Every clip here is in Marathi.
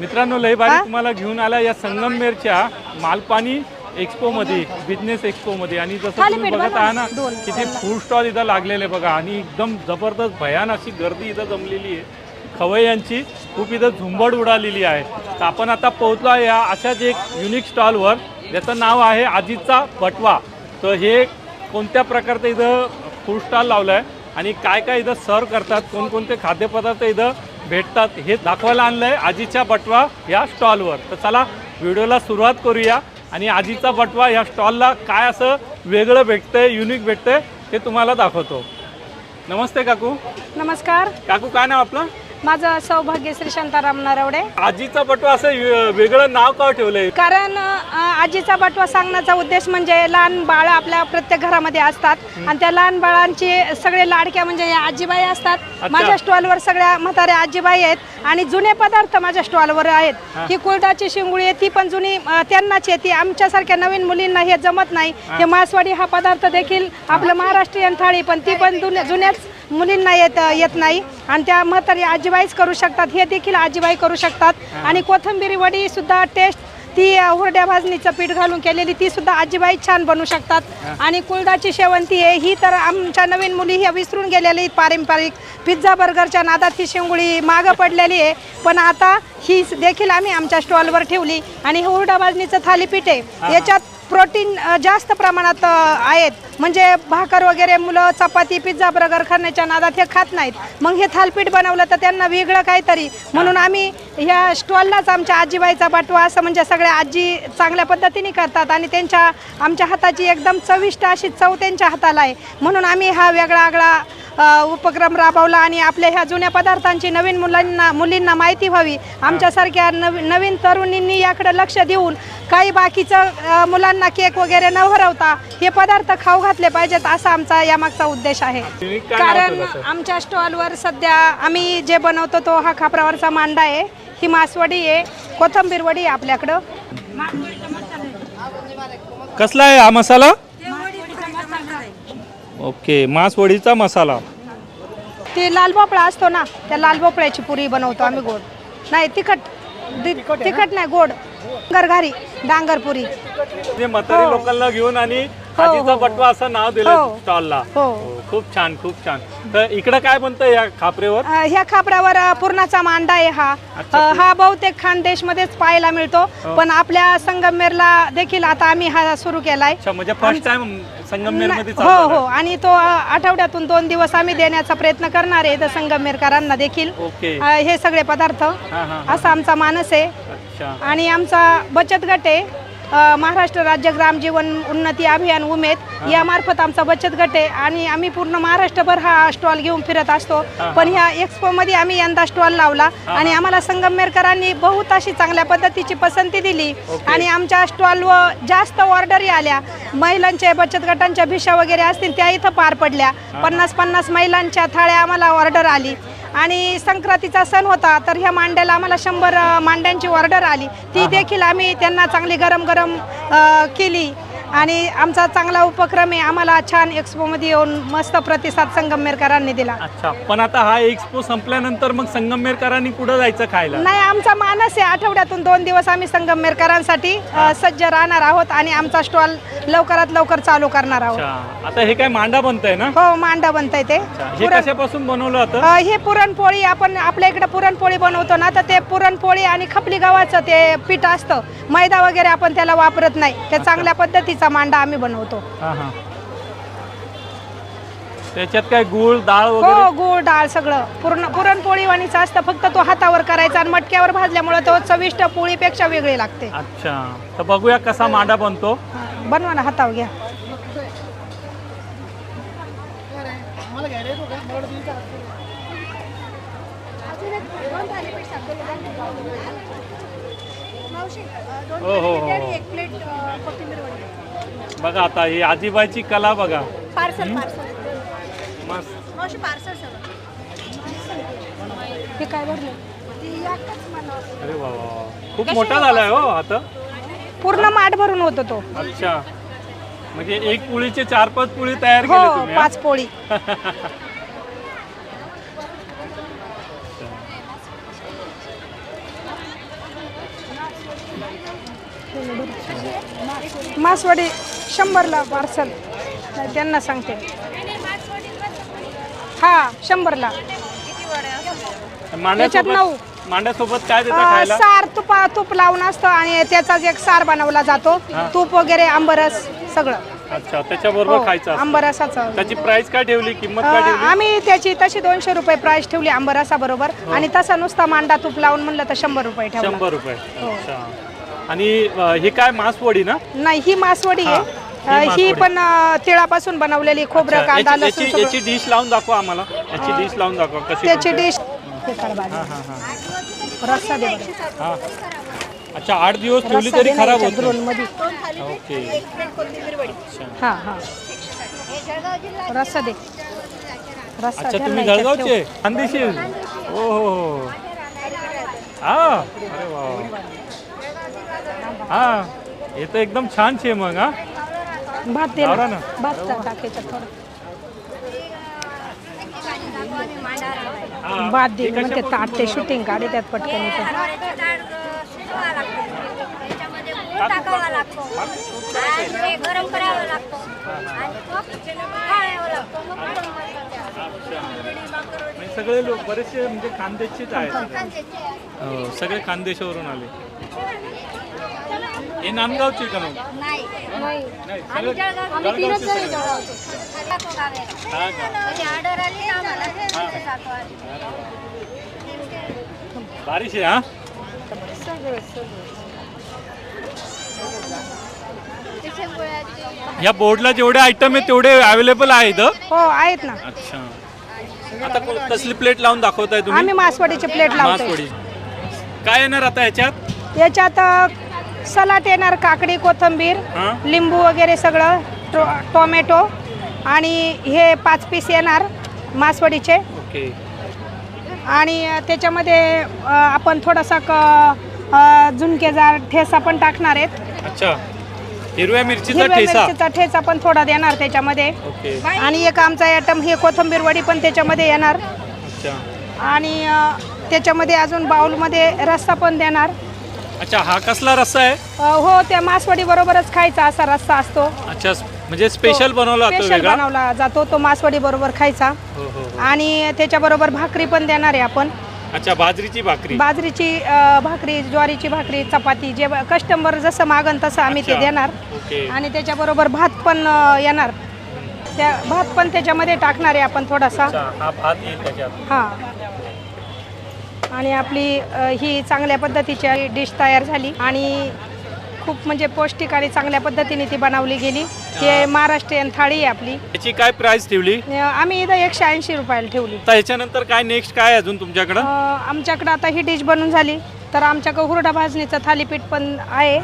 मित्रांनो लय भारी तुम्हाला घेऊन आला या संगमनेरच्या मालपाणी एक्सपो मध्ये बिझनेस एक्सपो मध्ये आणि जसं तुम्ही बघत. आहात ना. किती फूड स्टॉल इथं लागलेले बघा. आणि एकदम जबरदस्त भयान अशी गर्दी इथं जमलेली आहे. खवय्यांची खूप इथं झुंबड उडालेली आहे. तर आपण आता पोहोचलो आहे या अशाच एक युनिक स्टॉलवर ज्याचं नाव आहे आजीचा बटवा तर हे कोणत्या प्रकारचं इथं फूड स्टॉल लावलं आहे आणि काय काय इथं सर्व करतात? कोणकोणते खाद्यपदार्थ इथं भेटतात हे दाखवायला आणलं आहे आजीच्या बटवा या स्टॉलवर. तर चला व्हिडिओला सुरुवात करूया आणि आजीचा बटवा या स्टॉलला काय असं वेगळं भेटतंय युनिक भेटतंय ते तुम्हाला दाखवतो. नमस्ते काकू. नमस्कार. काकू काय नाव आपलं? माझं सौभाग्यश्री शांताराम नरवडे. आजीचा बटवा असं वेगळं नाव का ठेवलंय? कारण आजीचा बटवा सांगण्याचा उद्देश म्हणजे लहान बाळ आपल्या प्रत्येक घरामध्ये असतात. आणि त्या लहान बाळांची सगळे लाडक्या म्हणजे या आजीबाई असतात. माझ्या स्टॉलवर सगळ्या म्हाताऱ्या आजीबाई आहेत आणि जुने पदार्थ माझ्या स्टॉलवर आहेत. ही. कुळदाची शिंगुळी आहे ती पण जुनी त्यांनाच येते आमच्यासारख्या नवीन मुलींना हे जमत नाही. हे. मासवाडी हा पदार्थ देखील आपलं महाराष्ट्रीयन थाळी पण ती पण जुन्या जुन्याच मुलींना येत येत नाही. आणि त्या म्हातारी आजीबाईच करू शकतात हे देखील आजीबाई करू शकतात. आणि कोथिंबिरी वडी सुद्धा टेस्ट ती हुरड्या भाजणीचं पीठ घालून केलेली ती सुद्धा आजीबाई छान बनवू शकतात. आणि कुळदाची शेवंती आहे ही तर आमच्या नवीन मुली ह्या विसरून गेलेली पारंपरिक. पिझ्झा बर्गरच्या नादात ही शेंगुळी मागं पडलेली आहे. पण आता ही देखील आम्ही आमच्या स्टॉलवर ठेवली. आणि हे हुरडा भाजणीचं थालीपीठ आहे. याच्यात प्रोटीन जास्त प्रमाणात आहेत. म्हणजे भाकर वगैरे मुलं चपाती पिझ्झा बर्गर खाण्याच्या नादात हे खात नाहीत. मग हे थालपीठ बनवलं तर त्यांना वेगळं काहीतरी. म्हणून आम्ही ह्या स्टॉललाच आमच्या आजीबाईचा बाटवा असं म्हणजे सगळ्या आजी चांगल्या पद्धतीने करतात आणि त्यांच्या आमच्या हाताची एकदम चविष्ट अशी चव त्यांच्या हाताला आहे. म्हणून आम्ही हा वेगळा अ, उपक्रम राबवला आणि आपल्या ह्या जुन्या पदार्थांची नवीन मुलांना मुलींना माहिती व्हावी. आमच्यासारख्या नवी नवीन तरुणींनी याकडे लक्ष देऊन काही बाकीचं मुलांना केक वगैरे न भरवता हे पदार्थ खाऊ घातले पाहिजेत असा आमचा यामागचा उद्देश आहे. कारण? आमच्या स्टॉलवर सध्या आम्ही जे बनवतो तो हा खापरावरचा मांडा आहे. ही मासवडी आहे. कोथंबीर वडी आहे आपल्याकडं. कसला आहे हा मसाला? ओके मासवडीचा मसाला. ते लाल भोपळा असतो ना त्या लाल भोपळ्याची पुरी बनवतो आम्ही गोड. नाही तिखट दि- तिखट नाही गोड. गरघारी डांगरपुरी म्हणजे म्हातारी हो. लोकांना घेऊन आणि हो, आजीचा हो. बटवा असं नाव दिलं हो. स्टॉलला. हो. खूप छान खूप छान. तर इकडं काय बनतं या खापरेवर? अ, ह्या खापरावर अ, पूर्णाचा मांडा आहे हा. अच्छा, अ, हा बहुतेक खानदेशमध्येच पाहायला मिळतो. हो. पण आपल्या संगमेरला देखील आता आम्ही हा सुरू केलाय. अच्छा म्हणजे फर्स्ट टाइम हो हो आणि तो अ, आठवड्यातून दोन दिवस आम्ही देण्याचा प्रयत्न करणार आहे इथं संगमेरकरांना देखील. ओके. अ, हे सगळे पदार्थ. हा हा. असा आमचा मानस आहे. अच्छा. आणि आमचा बचत गट आहे. महाराष्ट्र राज्य ग्राम जीवन उन्नती अभियान उमेद यामार्फत आमचा बचत गट आहे आणि आम्ही पूर्ण महाराष्ट्रभर हा स्टॉल घेऊन फिरत असतो. पण ह्या एक्सपो मध्ये आम्ही यंदा स्टॉल लावला आणि आम्हाला संगमनेरकरांनी बहुत अशी चांगल्या पद्धतीची पसंती दिली. आणि आमच्या स्टॉलवर जास्त ऑर्डरी आल्या. महिलांच्या बचत गटांच्या भिशा वगैरे असतील त्या इथं पार पडल्या. पन्नास पन्नास महिलांच्या थाळ्या आम्हाला ऑर्डर आली. आणि संक्रांतीचा सण होता तर ह्या मांड्याला आम्हाला शंभर मांड्यांची ऑर्डर आली. ती देखील आम्ही त्यांना चांगली गरम गरम केली. आणि आमचा चांगला उपक्रम आहे. आम्हाला छान एक्सपोमध्ये येऊन मस्त प्रतिसाद संगमनेरकरांनी दिला. अच्छा पण आता हा एक्सपो संपल्यानंतर मग संगमनेरकरांनी कुठं जायचं खायला? नाही आमचा मानस आहे. आठवड्यातून दोन दिवस आम्ही संगमनेरकरांसाठी अ, सज्ज राहणार आहोत आणि आमचा स्टॉल लवकरात लवकर चालू करणार आहोत. अच्छा आता हे काय मांडा बनतंय ना? हो मांडा बनतंय ते. अच्छा, हे पुरण- कशापासून बनवलं होतं हे पुरणपोळी आपण आपल्या इकडे पुरणपोळी बनवतो ना तर ते पुरणपोळी आणि खपली गव्हाचं ते पीठ असतं. मैदा वगैरे आपण त्याला वापरत नाही. ते चांगल्या पद्धतीचा मांडा आम्ही बनवतो. हा हा. त्याच्यात काय गुळ डाळ हो वगैरे? गूळ डाळ सगळं. पूर्ण पुरणपोळी वाणीचं असतं फक्त तो हातावर करायचा आणि मटक्यावर भाजल्यामुळे तो चविष्ट पोळीपेक्षा वेगळी लागते. अच्छा. तर बघूया कसा मांडा बनतो. हा, बनवा ना हातावर घ्या. हो हो हो. बघा आता ही आजीबाईची कला बघा. Parcel parcel. मस्त. मावशी पार्सल सगळं. हे काय भरलं? अरे वा वा वा. खूप मोठा झालाय हो आता पूर्ण माठ भरून होतो तो. अच्छा. म्हणजे एक पोळीचे चार पाच पोळी तयार केले हो तुम्ही हा? पाच पोळी. मासवडी शंभरला पार्सल त्यांना सांगते. हा शंभरला. त्याच्यात नऊ. मांड्यासोबत काय देता अं, खायला? सार तुपा तूप लावून असतं आणि त्याचाच एक सार बनवला जातो. हा. तूप वगैरे आंबरस सगळं. अच्छा त्याच्याबरोबर हो, खायचं असतं. आंबरसाचं. त्याची प्राइस काय ठेवली? किंमत काय अं, ठेवली? आम्ही त्याची तशी दोनशे रुपये प्राइस ठेवली आंबरसा बरोबर हो. आणि तसा नुसता मांडा तूप लावून म्हणलं तर शंभर रुपये ठेवला. शंभर रुपये. हो. अच्छा. आणि हे काय मासवडी ना? नाही ही मासवडी हा, आहे. ही अं, ही मासवडी. पण अं, तिळापासून बनवलेली खोबरं अच्छा, कांदा याची- लसूण याची सगळं. याची डिश लावून दाखवा आम्हाला. याची डिश लावून दाखवा कशी त्याची बनते. डिश रस्सा दे बरं. हा. अच्छा आठ दिवस ठेवली रस्सा तरी ना खराब याच्यात होत ओके. हा हा. रस्सा दे. रस्सा अच्छा द्या ना तुम्ही याच्यात जळगावचे? ठेव. खानदेशील हो हो हो. हा. अरे वा. हा हे तर एकदम छान छे मग हा. भात दे ना. भात थोडं. हा. भात दे हे म्हणते कशापासून ताट ते? शूटिंग काढे त्यात पटकन येते टाकावा लागतो. आणि ते गरम करावा लागतो. आणि तो काढावा लागतो. मग गरम करतात. म्हणजे सगळे लोक बरेचसे म्हणजे खानदेशचेच आहेत. हो, सगळे खानदेशावरून आले. हे नांदगावचे का मग? नाही. सगळे. जळगावचे. हा का? म्हणजे. बारिश आहे हा? या बोर्डला जेवढे आयटम आहे तेवढे अवेलेबल आहे इथं हो आहेत ना. अच्छा. आता को- कसली प्लेट लावून दाखवताय तुम्ही? आम्ही मासवडीचे प्लेट लावतोय. मासवडी. काय येणार आता याच्यात? याच्यात अ, सलाड येणार काकडी कोथिंबीर हा? लिंबू वगैरे सगळं टो- टोमॅटो आणि हे पाच पीस येणार मासवडीचे. ओके. आणि अ, त्याच्यामध्ये अ, आपण थोडासा क अ, झुणकेजार ठेसा पण टाकणार आहेत. अच्छा. हिरव्या मिरचीचा हिरव्या ठेसा? मिरचीचा ठेचा पण थोडा देणार त्याच्यामध्ये. ओके. आणि एक आमचा आयटम हे कोथिंबीर वडी पण त्याच्यामध्ये येणार. अच्छा. आणि अ, त्याच्यामध्ये अजून बाउलमध्ये रस्सा पण देणार. अच्छा हा कसला रस्सा आहे? अ, हो त्या मासवडी बरोबरच खायचा असा रस्सा असतो. अच्छा म्हणजे स्पेशल बनवला जातो स्पेशल वेगळा? बनवला जातो तो मासवडी बरोबर खायचा. हो हो हो. आणि त्याच्याबरोबर भाकरी पण देणार आहे आपण. अच्छा बाजरीची भाकरी? बाजरीची अ, भाकरी ज्वारीची भाकरी चपाती जे कस्टमर जसं मागन तसं आम्ही ते अच्छा. देणार. ओके. आणि त्याच्याबरोबर भात पण अ, येणार. त्या भात पण त्याच्यामध्ये टाकणार आहे आपण थोडासा. अच्छा हा भात येईल त्याच्यात. हां. आणि आपली ही चांगल्या पद्धतीची डिश तयार झाली आणि खूप म्हणजे पौष्टिक आणि चांगल्या पद्धतीने ती बनवली गेली. हे महाराष्ट्रीयन थाळी आहे आपली. याची काय प्राइस ठेवली? आम्ही इथं एकशे ऐंशी रुपयाला ठेवली. आता ह्याच्यानंतर काय नेक्स्ट काय आहे अजून तुमच्याकडं? आमच्याकडं आता ही डिश बनून झाली. तर आमच्याकडं हुरडा भाजणीचं थालीपीठ पण आहे.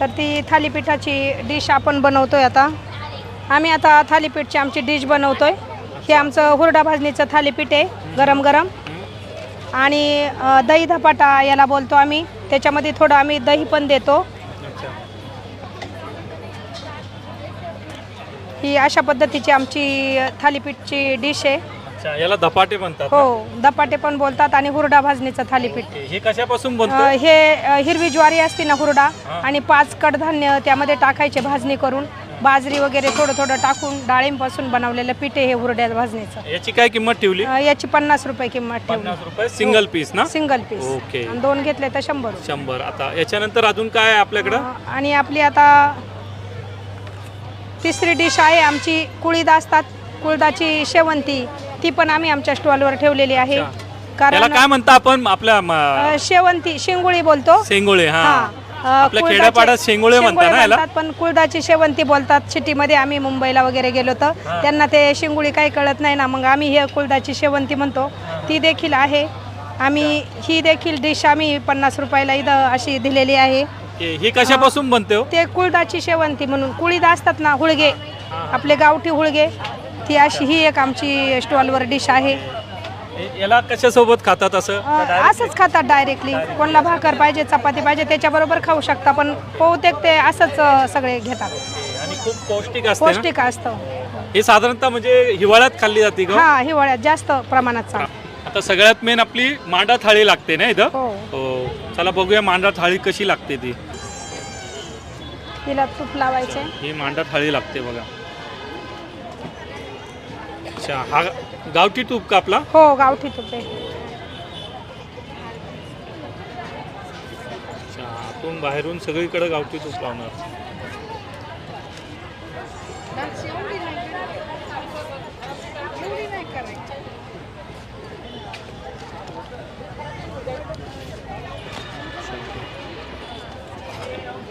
तर ती थालीपीठाची डिश आपण बनवतोय आता. आम्ही आता थालीपीठची आमची डिश बनवतोय. हे आमचं हुरडा भाजणीचं थालीपीठ आहे गरम गरम आणि दही धपाटा याला बोलतो आम्ही. त्याच्यामध्ये थोडं आम्ही दही पण देतो. ही अशा पद्धतीची आमची थालीपीठची डिश आहे. अच्छा याला धपाटे म्हणतात हो धपाटे पण बोलतात आणि हुरडा भाजणीचं थालीपीठ. हे कशापासून अ, बनतं हे अ, हिरवी ज्वारी असते ना हुरडा. आणि पाच कडधान्य त्यामध्ये टाकायचे भाजणी करून. बाजरी वगैरे थोडं थोडं टाकून डाळिंबापासून बनवलेलं पीठ आहे हे हुरड्या भाजणीचं. याची काय किंमत ठेवली? अ, याची पन्नास रुपये किंमत ठेवली. पन्नास रुपये? सिंगल पीस ना? Single piece okay. आणि दोन घेतले तर शंभर रुपये. शंभर. आता याच्यानंतर अजून काय आहे आपल्याकडं? अ, आणि आपली आता तिसरी डिश आहे आमची कुळीद असतात. कुळदाची शेवंती ती पण आम्ही आमच्या स्टॉलवर ठेवलेली आहे. अच्छा. त्याला कारण काय म्हणता आपण? आपल्या म, अ, शेवंती शिंगोळी बोलतो. शेंगोळे हा. हा. आपल्या कुळदाचे- खेड्यापाड्यात शेंगोळे म्हणतात ना याला? म्हणतात, पण कुळदाची शेवंती बोलतात. सिटीमध्ये आम्ही मुंबईला वगैरे गेलो तर. त्यांना ते शिंगोळी काही कळत नाही ना. मग आम्ही हे कुळदाची शेवंती म्हणतो. ती देखील आहे. आम्ही ही देखील डिश आम्ही पन्नास रुपयाला इथं अशी दिलेली आहे. हे हे कशापासून बनते हो? ते कुळदाची शेवंती म्हणून. कुळीद असतात ना हुळगे. आपले गावठी हुळगे. ती अशी ही एक आमची स्टॉलवर डिश आहे. हे- याला कशासोबत खातात असं? अ, असंच खातात डायरेक्टली कोणाला भाकर पाहिजे चपाती पाहिजे त्याच्याबरोबर खाऊ शकता पण बहुतेक ते असंच अ, सगळे घेतात. आणि खूप पौष्टिक असते ना? पौष्टिक असतं. हे साधारणतः म्हणजे हिवाळ्यात खाल्ली जाते का? हा हिवाळ्यात जास्त प्रमाणात चाल आता सगळ्यात मेन आपली मांडा थाळी लागते ना इथं? हो. हो. चला बघूया मांडा थाळी कशी लागते ती. तिला तूप लावायचं. ही मांडा थाळी लागते बघा. अच्छा हा गावठी तूप का आपला? हो गावठी तूप आहे. अच्छा आतून बाहेरून सगळीकडे गावठी तूप लावणार.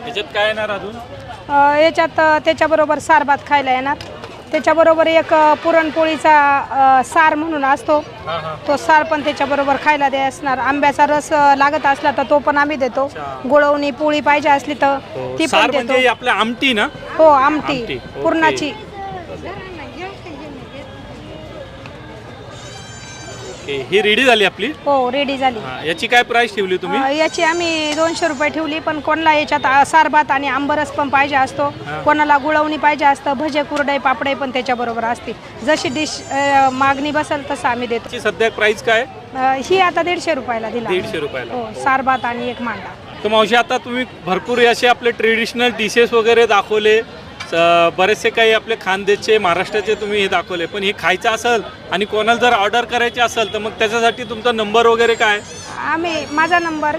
याच्यात काय येणार अजून? अ, याच्यात अ, त्याच्याबरोबर सार भात खायला येणार. त्याच्याबरोबर एक पुरणपोळीचा सार म्हणून असतो. तो सार पण त्याच्याबरोबर खायला द्या असणार आंब्याचा रस लागत असला तर तो पण आम्ही देतो. गुळवणी पोळी पाहिजे असली तर हो, ती सार पण म्हणजे देतो आपल्या आमटी ना? हो आमटी. पुरणाची. ओके ही रेडी झाली आपली? हो रेडी झाली. हा, याची काय प्राइस ठेवली तुम्ही? अ, याची आम्ही दोनशे रुपये ठेवली पण कोणाला याच्यात अ, सार भात आणि आंबरस पण पाहिजे असतो. हा. कोणाला गुळवणी पाहिजे असतं भजे कुरडई पापडे पण त्याच्याबरोबर असते जशी डिश मागणी बसेल तसं आम्ही देतो. याची सध्या प्राइस काय? अ, ही आता दीडशे रुपयाला दिला दीडशे रुपयाला. हो सार भात आणि एक मांडा. तर मावशी आता तुम्ही भरपूर असे आपले ट्रेडिशनल डिशेस वगैरे दाखवले. बरेचसे काही आपले खानदेशचे महाराष्ट्राचे तुम्ही हे दाखवले. पण हे खायचं असेल आणि कोणाला जर ऑर्डर करायची असेल तर मग त्याच्यासाठी तुमचा नंबर वगैरे काय? आम्ही माझा नंबर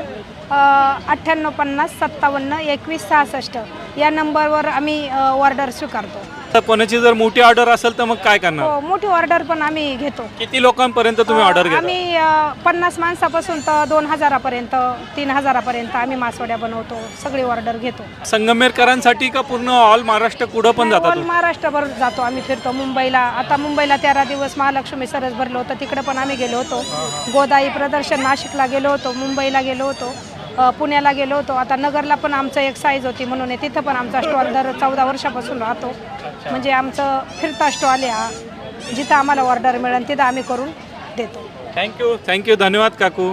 अठ्ठ्याण्णव पन्नास सत्तावन्न एकवीस सहासष्ट. या नंबरवर आम्ही ऑर्डर स्वीकारतो. तर कोणाची जर मोठी ऑर्डर असेल तर मग काय करणार? हो मोठी ऑर्डर पण आम्ही घेतो. किती लोकांपर्यंत तुम्ही ऑर्डर घेता? आम्ही अ, पन्नास माणसापासून तर दोन हजारापर्यंत तीन हजारापर्यंत आम्ही मासवड्या बनवतो सगळी ऑर्डर घेतो. संगमेरकरांसाठी का पूर्ण ऑल महाराष्ट्र कुठं पण जातात? ऑल महाराष्ट्रभर जातो आम्ही फिरतो मुंबईला. आता मुंबईला तेरा दिवस महालक्ष्मी सरस भरलो होतं तिकडे पण आम्ही गेलो होतो. गोदाई प्रदर्शन नाशिकला गेलो होतो मुंबईला गेलो होतो. पुण्याला गेलो होतो. आता नगरला पण आमचं एक साईज होती म्हणून आहे. तिथं पण आमचा स्टॉल दर चौदा वर्षापासून राहतो. म्हणजे आमचं फिरता स्टॉल आहे हा. जिथं आम्हाला ऑर्डर मिळेल तिथं आम्ही करून देतो. थँक्यू थँक्यू धन्यवाद काकू.